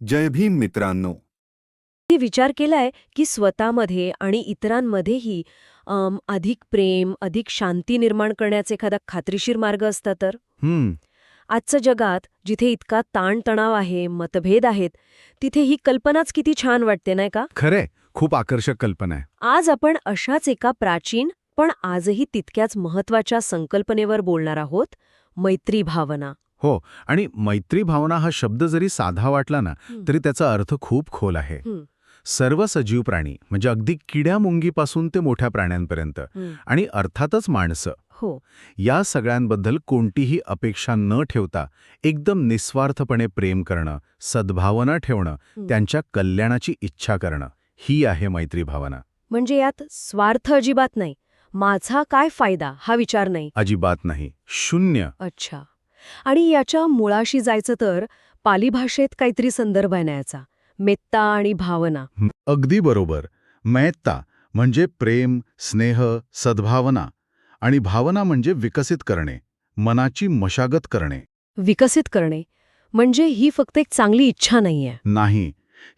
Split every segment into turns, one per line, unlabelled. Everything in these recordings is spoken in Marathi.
जय भीम मित्रांनो.
मी विचार केलाय की स्वतःमध्ये आणि इतरांमध्येही अधिक प्रेम अधिक शांती निर्माण करण्याचा एखादा खात्रीशीर मार्ग असता तर?
हम्म.
आजच्या जगात जिथे इतका ताणतणाव आहे मतभेद आहेत तिथे ही कल्पनाच किती छान वाटते नाही का?
खरे खूप आकर्षक कल्पना आहे.
आज आपण अशाच एका प्राचीन पण आजही तितक्याच महत्त्वाच्या संकल्पनेवर बोलणार आहोत मैत्री भावना.
हो आणि मैत्री भावना हा शब्द जरी साधा वाटला ना. तरी त्याचा अर्थ खूप खोल आहे. सर्व सजीव प्राणी म्हणजे अगदी किड्यामुंगीपासून ते मोठ्या प्राण्यांपर्यंत. आणि अर्थातच माणसं
हो.
या सगळ्यांबद्दल कोणतीही अपेक्षा न ठेवता एकदम निस्वार्थपणे प्रेम करणं सद्भावना ठेवणं. त्यांच्या कल्याणाची इच्छा करणं ही आहे मैत्री भावना.
म्हणजे यात स्वार्थ अजिबात नाही. माझा काय फायदा? हा विचार नाही.
अजिबात नाही. शून्य.
अच्छा. आणि याच्या मुळाशी जायचं तर पाली भाषेत काहीतरी संदर्भ आहे याचा. मेत्ता आणि भावना.
अगदी बरोबर. मैत्ता म्हणजे प्रेम स्नेह सद्भावना आणि भावना म्हणजे विकसित करणे मनाची मशागत करणे.
विकसित करणे. म्हणजे ही फक्त एक चांगली इच्छा नाहीये
नाही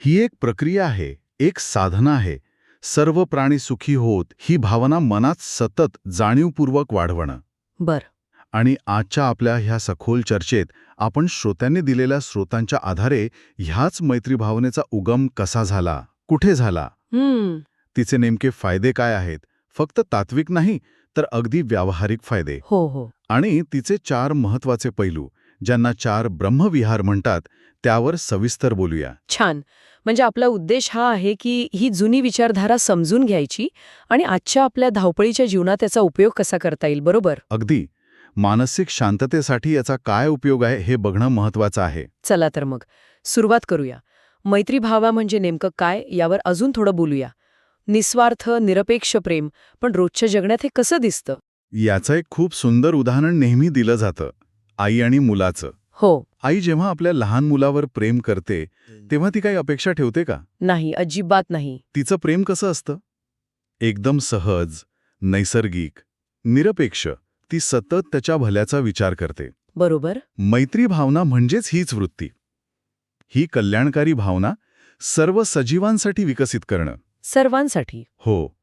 ही एक प्रक्रिया आहे एक साधना आहे. सर्व प्राणी सुखी होत ही भावना मनात सतत जाणीवपूर्वक वाढवणं.
बर.
आणि आजच्या आपल्या ह्या सखोल चर्चेत आपण श्रोत्यांनी दिलेल्या स्रोतांच्या आधारे ह्याच मैत्री भावनेचा उगम कसा झाला? कुठे झाला? तिचे नेमके फायदे काय आहेत? फक्त तात्विक नाही तर अगदी व्यावहारिक फायदे.
हो हो.
आणि तिचे चार महत्त्वाचे पैलू ज्यांना चार ब्रह्मविहार म्हणतात त्यावर सविस्तर बोलूया.
छान. म्हणजे आपला उद्देश हा आहे की ही जुनी विचारधारा समजून घ्यायची आणि आजच्या आपल्या धावपळीच्या जीवनात त्याचा उपयोग कसा करता येईल बरोबर?
अगदी. मानसिक शांततेसाठी याचा काय उपयोग आहे हे बघणं महत्वाचं आहे.
चला तर मग सुरुवात करूया. मैत्री भावा म्हणजे नेमकं काय यावर अजून थोडं बोलूया. निस्वार्थ निरपेक्ष प्रेम पण रोजच्या जगण्यात हे कसं दिसतं?
याचं एक खूप सुंदर उदाहरण नेहमी दिलं जातं आई आणि मुलाचं.
हो.
आई जेव्हा आपल्या लहान मुलावर प्रेम करते तेव्हा ती काही अपेक्षा ठेवते का?
नाही अजिबात नाही.
तिचं प्रेम कसं असतं? एकदम सहज नैसर्गिक निरपेक्ष. ती सतत त्याच्या भल्याचा विचार करते.
बरोबर.
मैत्री भावना म्हणजेच हीच वृत्ती. ही कल्याणकारी भावना सर्व सजीवांसाठी विकसित करणं.
सर्वांसाठी.
हो.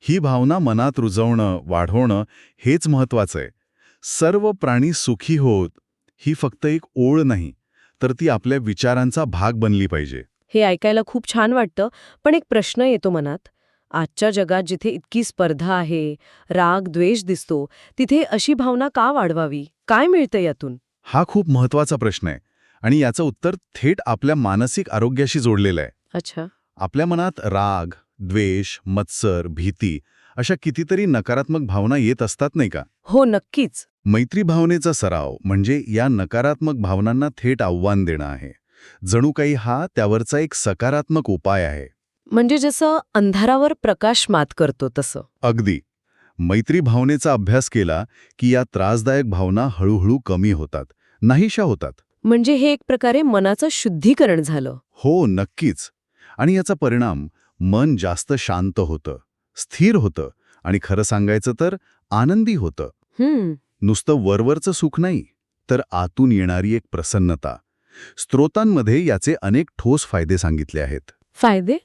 ही भावना मनात रुजवणं वाढवणं हेच महत्वाचं आहे. सर्व प्राणी सुखी होत ही फक्त एक ओळ नाही तर ती आपल्या विचारांचा भाग बनली पाहिजे.
हे ऐकायला खूप छान वाटतं पण एक प्रश्न येतो मनात. आजच्या जगात जिथे इतकी स्पर्धा आहे राग द्वेष दिसतो तिथे अशी भावना का वाढवावी? काय मिळतं यातून?
हा खूप महत्त्वाचा प्रश्न आहे आणि याचं उत्तर थेट आपल्या मानसिक आरोग्याशी जोडलेलं आहे.
अच्छा.
आपल्या मनात राग द्वेष मत्सर भीती अशा कितीतरी नकारात्मक भावना येत असतात नाही का?
हो नक्कीच.
मैत्री भावनेचा सराव म्हणजे या नकारात्मक भावनांना थेट आव्हान देणं आहे. जणू काही हा त्यावरचा एक सकारात्मक उपाय आहे.
म्हणजे जसं अंधारावर प्रकाश मात करतो तसं.
अगदी. मैत्री भावनेचा अभ्यास केला की या त्रासदायक भावना हळूहळू कमी होतात नाहीशा होतात.
म्हणजे हे एक प्रकारे मनाचं शुद्धीकरण झालं.
हो नक्कीच. आणि याचा परिणाम मन जास्त शांत होतं स्थिर होतं आणि खरं सांगायचं तर आनंदी होतं.
हम्म.
नुसतं वरवरचं सुख नाही तर आतून येणारी एक प्रसन्नता. स्त्रोतांमध्ये याचे अनेक ठोस फायदे सांगितले आहेत.
फायदे?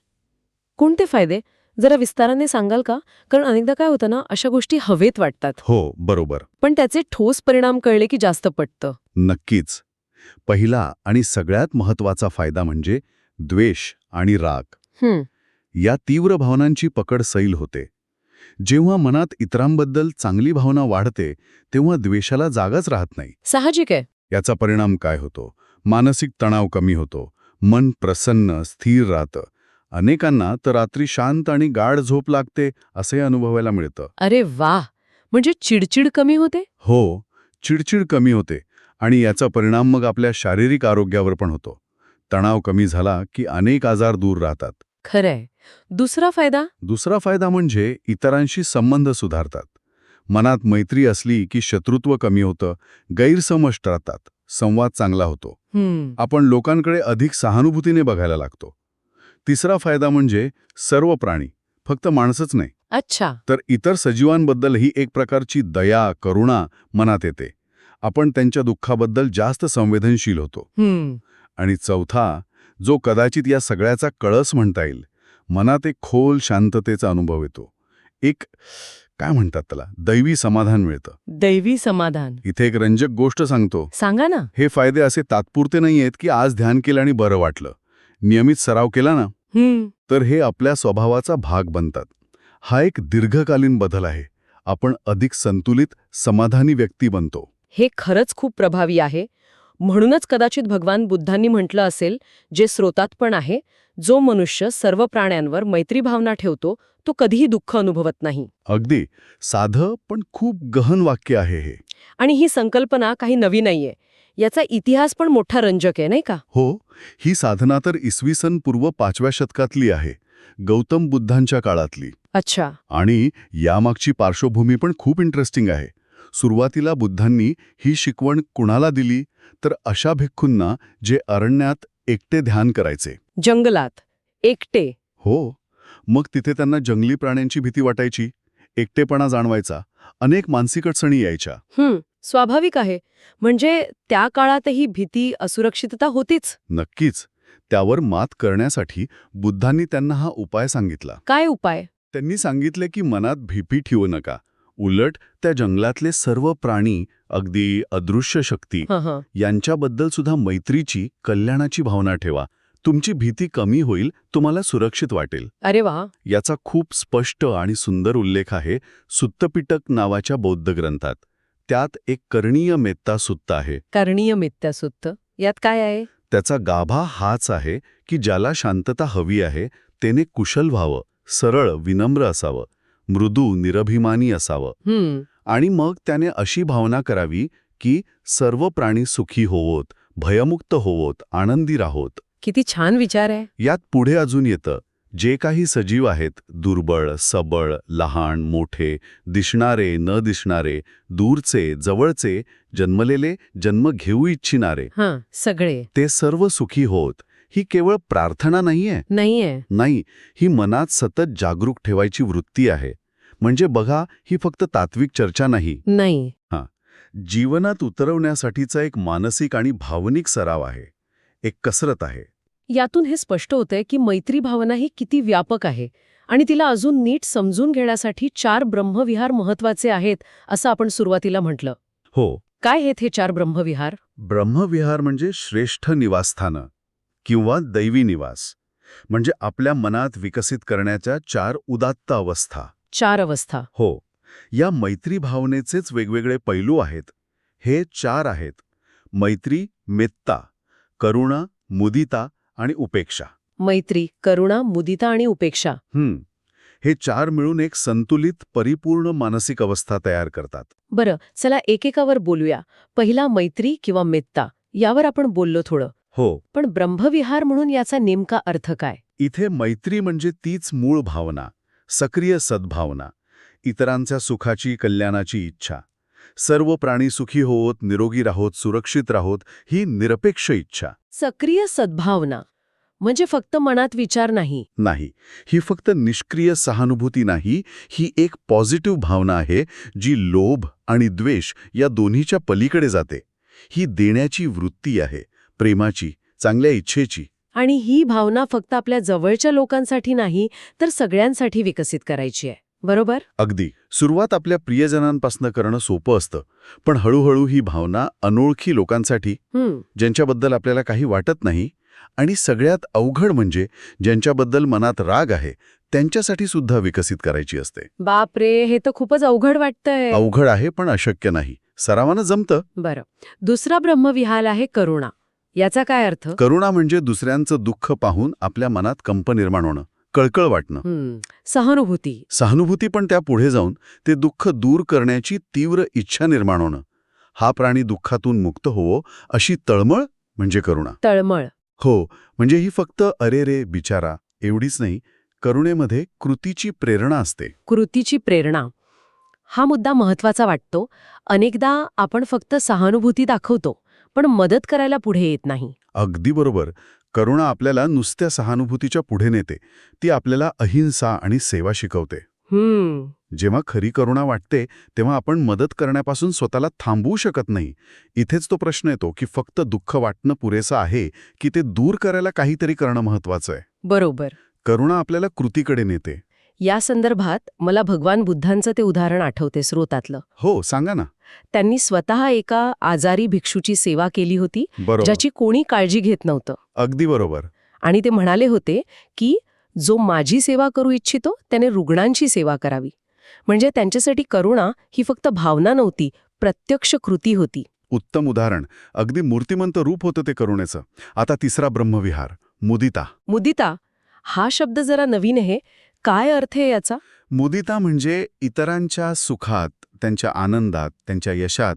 कोणते फायदे? जरा विस्ताराने सांगाल का? कारण अनेकदा काय होतं ना अशा गोष्टी हवेत वाटतात.
हो बरोबर.
पण त्याचे ठोस परिणाम कळले की जास्त पटतं.
नक्कीच. पहिला आणि सगळ्यात महत्त्वाचा फायदा म्हणजे द्वेष आणि राग. या तीव्र भावनांची पकड सैल होते. जेव्हा मनात इतरांबद्दल चांगली भावना वाढते तेव्हा द्वेषाला जागाच राहत नाही.
साहजिक आहे.
याचा परिणाम काय होतो? मानसिक तणाव कमी होतो. मन प्रसन्न स्थिर राहतं. अनेकांना तर रात्री शांत आणि गाढ झोप लागते असे अनुभवायला मिळतं.
अरे वा म्हणजे चिडचिड कमी होते?
हो चिडचिड कमी होते आणि याचा परिणाम मग आपल्या शारीरिक आरोग्यावर पण होतो. तणाव कमी झाला की अनेक आजार दूर राहतात.
खरंय. दुसरा फायदा?
दुसरा फायदा म्हणजे इतरांशी संबंध सुधारतात. मनात मैत्री असली की शत्रुत्व कमी होतं गैरसमज टळतात संवाद चांगला होतो. आपण लोकांकडे अधिक सहानुभूतीने बघायला लागतो. तिसरा फायदा म्हणजे सर्व प्राणी फक्त माणसंच नाही.
अच्छा.
तर इतर सजीवांबद्दलही एक प्रकारची दया करुणा मनात येते. आपण त्यांच्या दुःखाबद्दल जास्त संवेदनशील होतो.
हम्म.
आणि चौथा जो कदाचित या सगळ्याचा कळस म्हणता येईल मनात एक खोल शांततेचा अनुभव येतो. एक काय म्हणतात त्याला? दैवी समाधान मिळतं.
दैवी समाधान.
इथे एक रंजक गोष्ट सांगतो.
सांगा ना.
हे फायदे असे तात्पुरते नाही आहेत की आज ध्यान केलं आणि बरं वाटलं. नियमित सराव केला ना तर हे आपल्या स्वभावाचा भाग बनतात. हा एक दीर्घकालीन बदल आहे. आपण अधिक संतुलित समाधानी व्यक्ती बनतो.
हे खरंच खूप प्रभावी आहे. म्हणूनच कदाचित भगवान बुद्धांनी म्हटलं असेल जे स्रोतात पण आहे जो मनुष्य सर्व प्राण्यांवर मैत्री भावना ठेवतो तो कधीही दुःख अनुभवत नाही.
अगदी. साधं पण खूप गहन वाक्य आहे हे.
आणि ही संकल्पना काही नवी नाहीये. याचा इतिहास पण मोठा रंजक आहे नाही का?
हो ही साधना तर इसवी सन पूर्व पाचव्या शतकातली आहे गौतम बुद्धांच्या काळातली.
अच्छा.
आणि यामागची पार्श्वभूमी पण खूप इंटरेस्टिंग आहे. सुरुवातीला बुद्धांनी ही शिकवण कुणाला दिली? तर अशा भिक्खूंना जे अरण्यात एकटे ध्यान करायचे.
जंगलात. एकटे.
हो मग तिथे त्यांना जंगली प्राण्यांची भीती वाटायची एकटेपणा जाणवायचा. अनेक मानसिक अडचणी यायच्या.
स्वाभाविक आहे. म्हणजे त्या काळातही भीती असुरक्षितता होतीच.
नक्कीच. त्यावर मात करण्यासाठी बुद्धांनी त्यांना हा उपाय सांगितला.
काय उपाय?
त्यांनी सांगितले की मनात भीती ठेवू नका. उलट त्या जंगलातले सर्व प्राणी अगदी अदृश्य शक्ती यांच्याबद्दल सुद्धा मैत्रीची कल्याणाची भावना ठेवा. तुमची भीती कमी होईल तुम्हाला सुरक्षित वाटेल.
अरे वा.
याचा खूप स्पष्ट आणि सुंदर उल्लेख आहे सुत्तपिटक नावाच्या बौद्ध ग्रंथात. त्यात एक करणीय मेत्ता सुत्त आहे.
करणीय मित्यासुत्त यात काय आहे?
त्याचा गाभा हाच आहे की ज्याला शांतता हवी आहे त्याने कुशल व्हावं सरळ विनम्र असावं मृदू निरभिमानी असावं. आणि मग त्याने अशी भावना करावी की सर्व प्राणी सुखी होवोत भयमुक्त होवोत आनंदी राहोत.
किती छान विचार आहे.
यात पुढे अजून येतं जे काही सजीव आहेत दुर्बळ सबळ लहान मोठे दिसणारे न दिसणारे दूरचे जवळचे जन्मलेले जन्म घेऊ इच्छिणारे.
हां सगळे.
ते सर्व सुखी होत ही केवळ प्रार्थना नाहीये.
नाहीये.
नाही ही मनात सतत जागरूक ठेवायची वृत्ती आहे. म्हणजे बघा ही फक्त तात्विक चर्चा नाही.
नाही.
जीवनात उतरवण्यासाठीचा एक मानसिक आणि भावनिक सराव आहे. एक कसरत आहे.
यातून हे स्पष्ट होतंय की मैत्री भावना ही किती व्यापक आहे आणि तिला अजून नीट समजून घेण्यासाठी चार ब्रह्मविहार महत्त्वाचे आहेत असं आपण सुरुवातीला म्हटलं.
हो.
काय आहेत हे चार ब्रह्मविहार?
ब्रह्मविहार म्हणजे श्रेष्ठ निवासस्थानं किंवा दैवी निवास म्हणजे आपल्या मनात विकसित करण्याच्या चार उदात्त अवस्था.
चार अवस्था.
हो. या मैत्री भावनेचेच वेगवेगळे पैलू आहेत. हे चार आहेत. मैत्री मेत्ता करुणा मुदिता आणि उपेक्षा.
मैत्री करुणा मुदिता आणि उपेक्षा.
हं. हे चार मिळून एक संतुलित परिपूर्ण मानसिक अवस्था तयार करतात.
बरं चला एकेकावर बोलूया. पहिला मैत्री किंवा मेत्ता यावर आपण बोललो थोडं.
हो.
पण ब्रह्मविहार म्हणून याचा नेमका अर्थ काय?
इथे मैत्री म्हणजे तीच मूळ भावना सक्रिय सद्भावना इतरांच्या सुखाची कल्याणाची इच्छा. सर्व प्राणी सुखी होत निरोगी राहोत सुरक्षित राहोत ही निरपेक्ष इच्छा.
सक्रिय सद्भावना म्हणजे फक्त मनात विचार नाही.
नाही ही फक्त निष्क्रिय सहानुभूती नाही ही एक पॉझिटिव्ह भावना आहे जी लोभ आणि द्वेष या दोन्हीच्या पलीकडे जाते. ही देण्याची वृत्ती आहे प्रेमाची चांगल्या इच्छेची.
आणि ही भावना फक्त आपल्या जवळच्या लोकांसाठी नाही तर सगळ्यांसाठी विकसित करायची आहे. बरोबर?
अगदी. सुरुवात आपल्या प्रियजनांपासून करणं सोपं असतं पण हळूहळू ही भावना अनोळखी लोकांसाठी ज्यांच्याबद्दल आपल्याला काही वाटत नाही आणि सगळ्यात अवघड म्हणजे ज्यांच्याबद्दल मनात राग आहे त्यांच्यासाठी सुद्धा विकसित करायची असते.
बापरे! हे तर खूपच अवघड वाटतंय.
अवघड आहे पण अशक्य नाही. सरावानं जमतं.
बरं. दुसरा ब्रह्मविहार आहे करुणा. याचा काय अर्थ?
करुणा म्हणजे दुसऱ्यांचं दुःख पाहून आपल्या मनात कंप निर्माण होणं. कळकळ वाटणं.
सहानुभूती.
सहानुभूती पण त्या पुढे जाऊन ते दुःख दूर करण्याची तीव्र इच्छा निर्माण होणं. हा प्राणी दुःखातून मुक्त होवो अशी तळमळ म्हणजे करुणा.
तळमळ.
हो म्हणजे ही फक्त अरे रे बिचारा एवढीच नाही करुणेमध्ये कृतीची प्रेरणा असते.
कृतीची प्रेरणा. हा मुद्दा महत्त्वाचा वाटतो. अनेकदा आपण फक्त सहानुभूती दाखवतो पण मदत करायला पुढे येत नाही.
अगदी बरोबर. करुणा आपल्याला नुसत्या सहानुभूतीच्या पुढे नेते. ती आपल्याला अहिंसा आणि सेवा शिकवते. जेव्हा खरी करुणा वाटते तेव्हा आपण मदत करण्यापासून स्वतःला थांबवू शकत नाही. इथेच तो प्रश्न येतो की फक्त दुःख वाटणं पुरेसं आहे की ते दूर करायला काहीतरी करणं महत्वाचं आहे.
बरोबर.
करुणा आपल्याला कृतीकडे नेते.
या संदर्भात मला भगवान बुद्धांचं ते उदाहरण आठवते स्रोतातलं.
हो सांगा ना.
त्यांनी स्वतः एका आजारी भिक्षूची सेवा केली होती ज्याची कोणी काळजी घेत नव्हतं.
अगदी बरोबर.
आणि ते म्हणाले होते की जो माझी सेवा करू इच्छितो त्याने रुग्णांची सेवा करावी. म्हणजे त्यांच्यासाठी करुणा ही फक्त भावना नव्हती प्रत्यक्ष कृती होती.
उत्तम उदाहरण. अगदी मूर्तिमंत रूप होतं ते करुणेचं. आता तिसरा ब्रह्मविहार. मुदिता.
मुदिता हा शब्द जरा नवीन आहे. काय अर्थ आहे याचा?
मुदिता म्हणजे इतरांच्या सुखात त्यांच्या आनंदात त्यांच्या यशात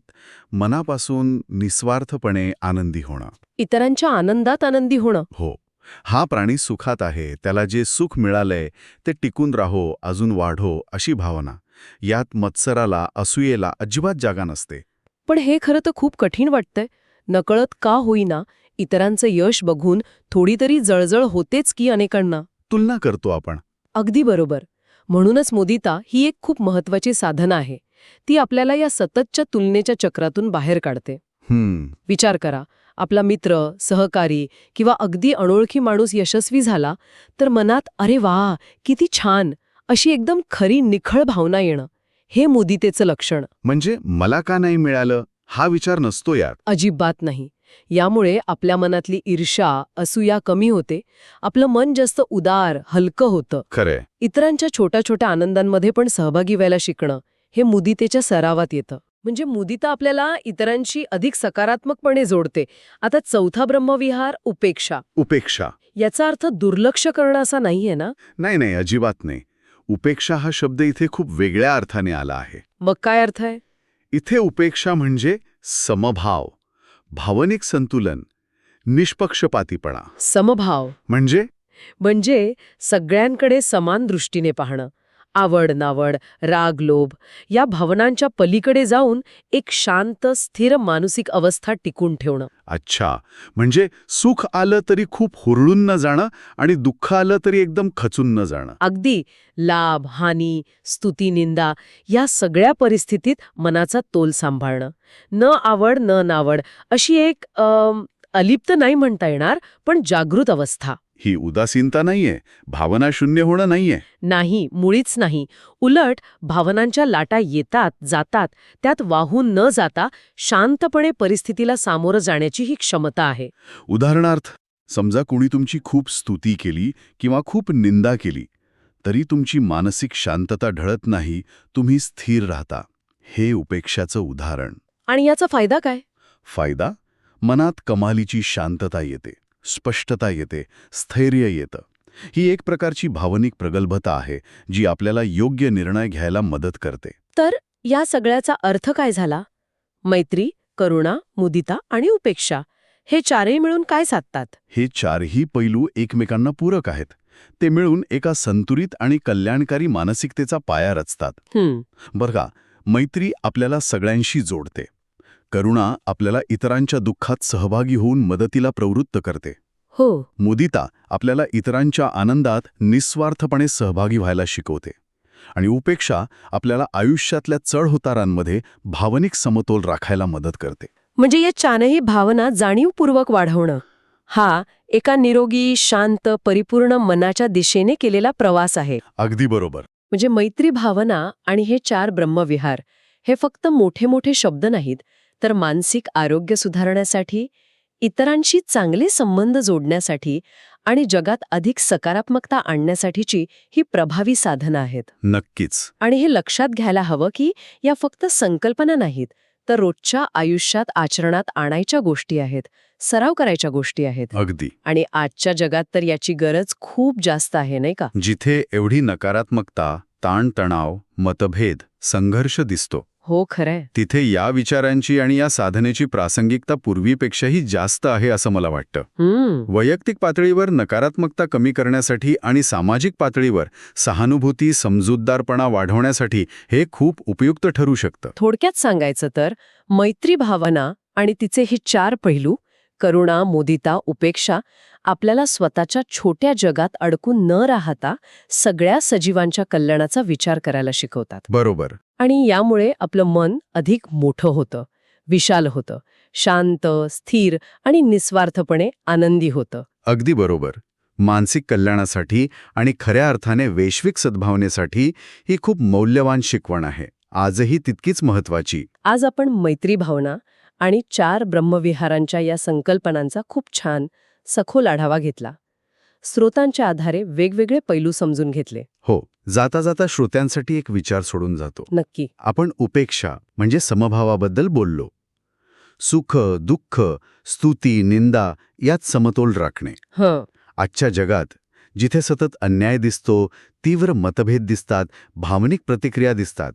मनापासून निस्वार्थपणे आनंदी होणं.
इतरांच्या आनंदात आनंदी होणं.
हो. हा प्राणी सुखात आहे त्याला जे सुख मिळालंय ते टिकून राहो अजून वाढो अशी भावना. यात मत्सराला असूयेला अजिबात जागा नसते.
पण हे खरं तर खूप कठीण वाटतंय. नकळत का होईना इतरांचं यश बघून थोडी तरी जळजळ होतेच की अनेकांना?
तुलना करतो आपण.
अगदी बरोबर. म्हणूनच मुदिता ही एक खूप महत्वाची साधना आहे. ती आपल्याला या सततच्या तुलनेच्या चक्रातून बाहेर काढते.
हम्म.
विचार करा आपला मित्र सहकारी किंवा अगदी अनोळखी माणूस यशस्वी झाला तर मनात अरे वा किती छान! अशी एकदम खरी निखळ भावना येणं हे मुदितेचं लक्षण.
म्हणजे मला का नाही मिळालं? हा विचार नसतो यार.
अजिबात नाही. यामुळे आपल्या मनातली ईर्षा असूया कमी होते. आपलं मन जास्त उदार हलकं होतं.
खरंय.
इतरांच्या छोट्या छोट्या आनंदांमध्ये पण सहभागी व्हायला शिकणं हे मुदितेच्या सरावात येतं. म्हणजे मुदिता आपल्याला इतरांशी अधिक सकारात्मकपणे जोडते. आता चौथा ब्रह्मविहार उपेक्षा.
उपेक्षा.
याचा अर्थ दुर्लक्ष करणं असा नाहीये ना?
नाही नाही अजिबात नाही. उपेक्षा हा शब्द इथे खूप वेगळ्या अर्थाने आला आहे.
मग काय अर्थ आहे?
इथे उपेक्षा म्हणजे समभाव. भावनिक संतुलन निष्पक्षपातीपणा.
समभाव.
म्हणजे?
म्हणजे सगळ्यांकडे समान दृष्टीने पाहणं. आवड नावड राग लोभ या भावनांच्या पलीकडे जाऊन एक शांत स्थिर मानसिक अवस्था टिकून ठेवणं.
अच्छा. म्हणजे सुख आलं तरी खूप हुरळून न जाणं आणि दुःख आलं तरी एकदम खचून न जाणं.
अगदी. लाभ हानी स्तुती निंदा या सगळ्या परिस्थितीत मनाचा तोल सांभाळणं. न आवड न नावड अशी एक अलिप्त नाही म्हणता येणार पण जागृत अवस्था.
ही उदासीनता नाहीये भावना शून्य होणं नाहीये.
नाही मुळीच नाही. उलट भावनांच्या लाटा येतात जातात त्यात वाहून न जाता शांतपणे परिस्थितीला सामोरं जाण्याची ही क्षमता आहे.
उदाहरणार्थ समजा कुणी तुमची खूप स्तुती केली किंवा खूप निंदा केली तरी तुमची मानसिक शांतता ढळत नाही तुम्ही स्थिर राहता. हे उपेक्षाचं उदाहरण.
आणि याचा फायदा काय?
फायदा? मनात कमालीची शांतता येते. स्पष्टता येते स्थैर्य येतं. ही एक प्रकारची भावनिक प्रगल्भता आहे जी आपल्याला योग्य निर्णय घ्यायला मदत करते.
तर या सगळ्याचा अर्थ काय झाला? मैत्री करुणा मुदिता आणि उपेक्षा हे चारही मिळून काय साधतात?
हे चारही पैलू एकमेकांना पूरक आहेत. ते मिळून एका संतुलित आणि कल्याणकारी मानसिकतेचा पाया रचतात. का मैत्री आपल्याला सगळ्यांशी जोडते. करुणा आपल्याला इतरांच्या दुःखात सहभागी होऊन मदतीला प्रवृत्त करते.
हो.
मुदिता आपल्याला इतरांच्या आनंदात निस्वार्थपणे सहभागी व्हायला शिकवते. आणि उपेक्षा आपल्याला आयुष्यातल्या चढउतारांमध्ये भावनिक समतोल राखायला मदत करते.
म्हणजे या चारही भावना जाणीवपूर्वक वाढवणं हा एका निरोगी शांत परिपूर्ण मनाच्या दिशेने केलेला प्रवास आहे.
अगदी बरोबर.
म्हणजे मैत्री भावना आणि हे चार ब्रह्मविहार हे फक्त मोठे मोठे शब्द नाहीत तर मानसिक आरोग्य सुधारण्यासाठी इतरांशी चांगले संबंध जोडण्यासाठी आणि जगात अधिक सकारात्मकता आणण्यासाठीची ही प्रभावी साधनं आहेत.
नक्कीच.
आणि हे लक्षात घ्यायला हवं की या फक्त संकल्पना नाहीत तर रोजच्या आयुष्यात आचरणात आणायच्या गोष्टी आहेत सराव करायच्या गोष्टी आहेत.
अगदी.
आणि आजच्या जगात तर याची गरज खूप जास्त आहे नाही का?
जिथे एवढी नकारात्मकता ताणतणाव मतभेद संघर्ष दिसतो.
हो खरंय.
तिथे या विचारांची आणि या साधनेची प्रासंगिकता पूर्वीपेक्षाही जास्त आहे असं मला वाटतं. वैयक्तिक पातळीवर नकारात्मकता कमी करण्यासाठी आणि सामाजिक पातळीवर सहानुभूती समजूतदारपणा वाढवण्यासाठी हे खूप उपयुक्त ठरू शकतं.
थोडक्यात सांगायचं तर मैत्री भावना आणि तिचे हे चार पैलू करुणा मोदिता उपेक्षा आपल्याला स्वतःच्या छोट्या जगात अडकून न राहता सगळ्या सजीवांच्या कल्याणाचा विचार करायला शिकवतात.
बरोबर.
आणि यामुळे आपलं मन अधिक मोठं होतं विशाल होतं शांत स्थिर आणि निस्वार्थपणे आनंदी होतं.
अगदी बरोबर. मानसिक कल्याणासाठी आणि खऱ्या अर्थाने वैश्विक सद्भावनेसाठी ही खूप मौल्यवान शिकवण आहे. आजही तितकीच महत्वाची
आज आपण मैत्री भावना आणि चार ब्रह्मविहारांच्या या संकल्पनांचा खूप छान सखोल आढावा घेतला. स्रोतांच्या आधारे वेगवेगळे पैलू समजून घेतले.
हो जाता जाता श्रोत्यांसाठी एक विचार सोडून जातो.
नक्की.
आपण उपेक्षा म्हणजे समभावाबद्दल बोललो. सुख दुःख स्तुती निंदा यात समतोल राखणे.
हं.
आजच्या जगात जिथे सतत अन्याय दिसतो तीव्र मतभेद दिसतात भावनिक प्रतिक्रिया दिसतात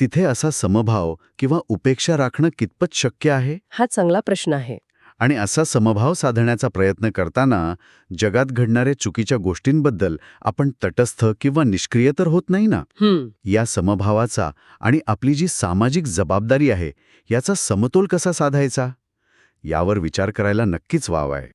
तिथे असा समभाव किंवा उपेक्षा राखणं कितपत शक्य आहे?
हा चांगला प्रश्न आहे.
आणि असा समभाव साधण्याचा प्रयत्न करताना जगात घडणाऱ्या चुकीच्या गोष्टींबद्दल आपण तटस्थ किंवा निष्क्रिय तर होत नाही ना? या समभावाचा आणि आपली जी सामाजिक जबाबदारी आहे याचा समतोल कसा साधायचा? यावर विचार करायला नक्कीच वाव आहे.